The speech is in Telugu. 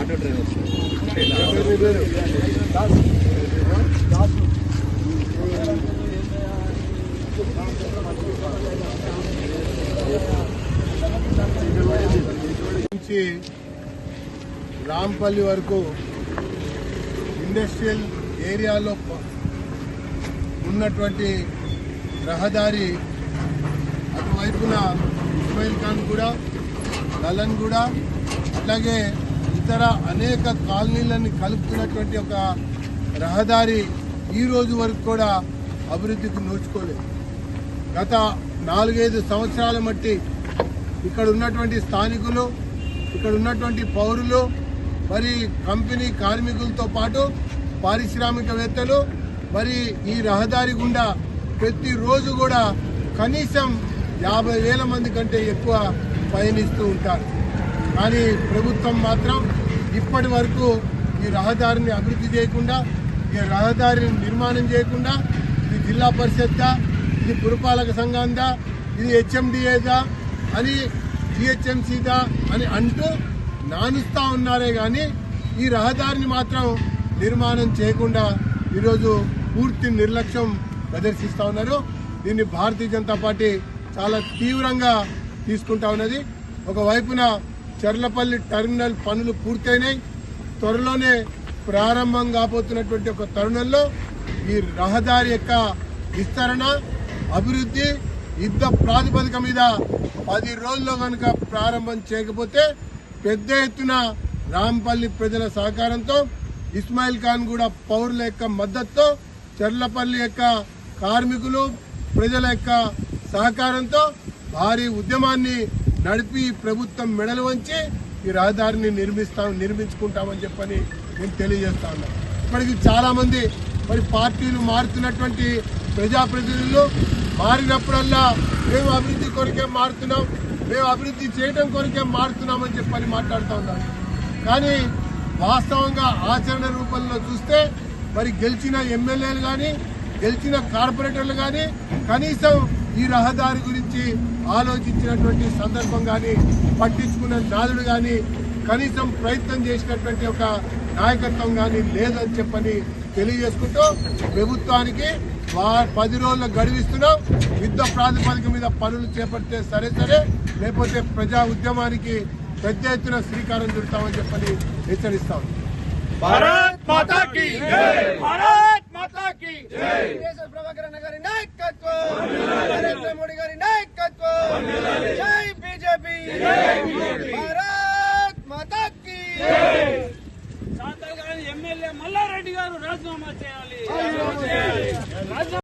ఆటో డ్రైవర్ నుంచి రాంపల్లి వరకు ఇండస్ట్రియల్ ఏరియాలో ఉన్నటువంటి రహదారి అటువైపున ఇస్మాయిల్ ఖాన్ కూడా లలన్ కూడా అట్లాగే ఇతర అనేక కాలనీలను కలుపుతున్నటువంటి ఒక రహదారి ఈ రోజు వరకు కూడా అభివృద్ధికి నోచుకోలేదు. గత నాలుగైదు సంవత్సరాల మట్టి ఇక్కడ ఉన్నటువంటి స్థానికులు ఇక్కడ ఉన్నటువంటి పౌరులు మరి కంపెనీ కార్మికులతో పాటు పారిశ్రామికవేత్తలు మరి ఈ రహదారి గుండా ప్రతిరోజు కూడా కనీసం యాభై వేల మంది కంటే ఎక్కువ పయనిస్తూ ఉంటారు. కానీ ప్రభుత్వం మాత్రం ఇప్పటి వరకు ఈ రహదారిని అభివృద్ధి చేయకుండా ఈ రహదారిని నిర్మాణం చేయకుండా ఇది జిల్లా పరిషత్దా ఇది పురపాలక సంఘందా ఇది హెచ్ఎండిఏదా అని జిహెచ్ఎంసీదా అని అంటూ నానుస్తా ఉన్నారే కానీ ఈ రహదారిని మాత్రం నిర్మాణం చేయకుండా ఈరోజు పూర్తి నిర్లక్ష్యం ప్రదర్శిస్తూ ఉన్నారు. దీన్ని భారతీయ జనతా పార్టీ చాలా తీవ్రంగా తీసుకుంటా ఉన్నది. ఒకవైపున చర్లపల్లి టెర్మినల్ పనులు పూర్తయినాయి. త్వరలోనే ప్రారంభం కాబోతున్నటువంటి ఒక తరుణంలో ఈ రహదారి యొక్క విస్తరణ అభివృద్ధి యుద్ధ ప్రాతిపదిక మీద పది రోజుల్లో కనుక ప్రారంభం చేయకపోతే పెద్ద ఎత్తున రాంపల్లి ప్రజల సహకారంతో ఇస్మాయిల్ ఖాన్ కూడా పౌరుల యొక్క మద్దతుతో చెర్లపల్లి యొక్క కార్మికులు ప్రజల యొక్క సహకారంతో భారీ ఉద్యమాన్ని నడిపి ప్రభుత్వం మెడలు వంచి ఈ రహదారిని నిర్మిస్తాం నిర్మించుకుంటామని చెప్పని నేను తెలియజేస్తా ఉన్నాను ఇప్పటికి చాలామంది మరి పార్టీలు మారుతున్నటువంటి ప్రజాప్రతినిధులు మారినప్పుడల్లా మేము అభివృద్ధి కొరకే మారుతున్నాం మేము అభివృద్ధి చేయడం కొరకే మారుతున్నామని చెప్పని మాట్లాడుతూ ఉన్నారు కానీ వాస్తవంగా ఆచరణ రూపంలో చూస్తే మరి గెలిచిన ఎమ్మెల్యేలు కానీ గెలిచిన కార్పొరేటర్లు కానీ కనీసం ఈ రహదారి గురించి ఆలోచించినటువంటి సందర్భం కానీ పట్టించుకున్న నాదుడు కానీ కనీసం ప్రయత్నం చేసినటువంటి ఒక నాయకత్వం కానీ లేదని చెప్పని తెలియజేసుకుంటూ ప్రభుత్వానికి పది రోజుల గడువిస్తున్నాం. యుద్ధ ప్రాతిపదిక మీద పనులు చేపడితే సరే సరే లేకపోతే ప్రజా ఉద్యమానికి పెద్ద ఎత్తున శ్రీకారం చుడతామని చెప్పని హెచ్చరిస్తాం భారత్ మాతా కీ భారత్ మాతా కీ దేశ ప్రభాకరన్ గారి నాయకత్వం! నరేంద్ర మోడీ గారు రాజీనామా చేయాలి.